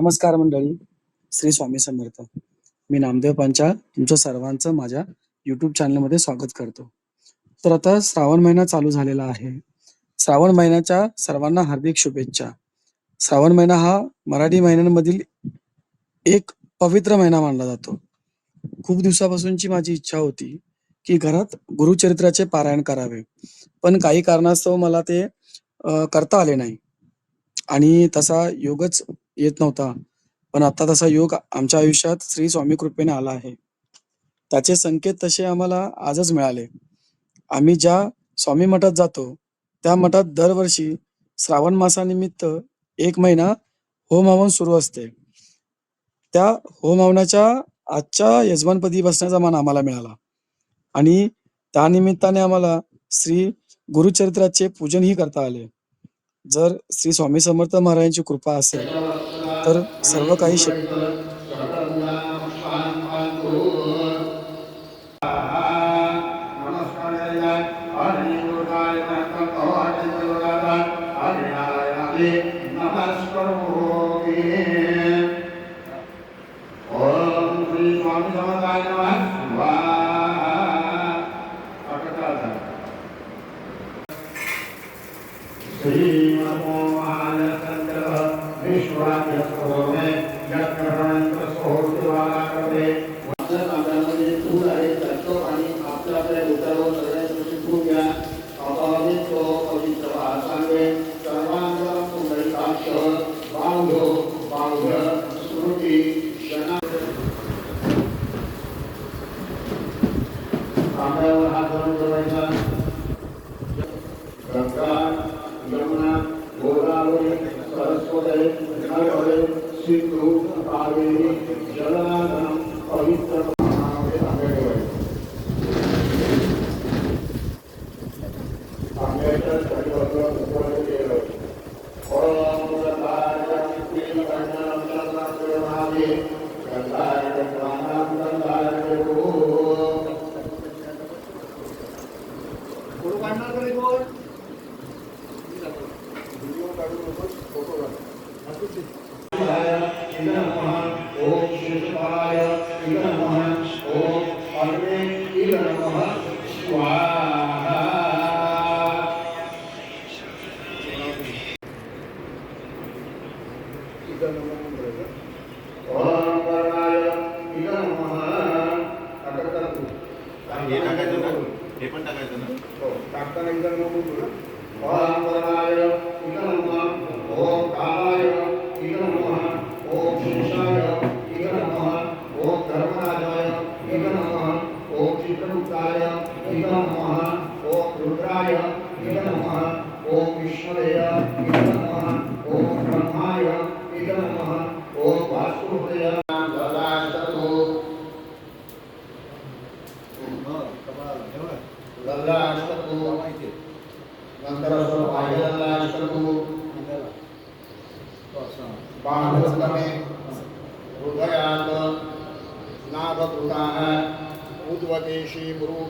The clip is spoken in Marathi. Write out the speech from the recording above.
नमस्कार मंडळी. श्री स्वामी समर्थ. मी नामदेव पांचाळ तुमचं सर्वांचं माझ्या युट्यूब चॅनलमध्ये स्वागत करतो. तर आता श्रावण महिना चालू झालेला आहे. श्रावण महिन्याच्या सर्वांना हार्दिक शुभेच्छा. श्रावण महिना हा मराठी महिन्यांमधील एक पवित्र महिना मानला जातो. खूप दिवसापासूनची माझी इच्छा होती की घरात गुरुचरित्राचे पारायण करावे. पण काही कारणास्तव मला ते करता आले नाही. आणि तसा योगच येत नव्हता. पण आता तसा योग आमच्या आयुष्यात श्री स्वामी कृपेने आला आहे. त्याचे संकेत तसे आम्हाला आजच मिळाले. आम्ही ज्या स्वामी मठात जातो त्या मठात दरवर्षी श्रावण मासानिमित्त एक महिना होम हवन सुरू असते. त्या होम हवनाच्या आजच्या यजमानपदी बसण्याचा मान आम्हाला मिळाला. आणि त्या निमित्ताने आम्हाला श्री गुरुचरित्राचे पूजनही करता आले. जर श्री स्वामी समर्थ महाराजांची कृपा असेल तर सर्व काही शक्य ओम दूर आहे त्याचं आणि आपल्या आपल्या डोक्यावर करण्यासाठी शिकवून घ्या. अपावित तो पवित्र भासांगे सर्वांग पुंडलिकाक्ष बाहुभो बाहुभ स्मृती क्षणा तांब्यावर हात ठेवायचा गंगा यमुना गोदावरी सरस्वती सिंधू कावेरी पवित्र प्रमाणामध्ये तांब्या ठेवायचे तांब्याच्या पण टाकायचं ना हो, टाकताना एकदा नको बोलू. ओम वराय इक नमः ओम कालाय इक नमः ओम शेषाय इक नमः ओम धर्मराजाय इक नमः ओम चित्रगुप्ताय इक नमः ओम रुद्राय इक नमः ओम विष्णुदेय इक ललाटतो नंतर असं पाहिलेला असतो बांधस्तमे हृदयात नाभकृताः उद्वदेशी मृ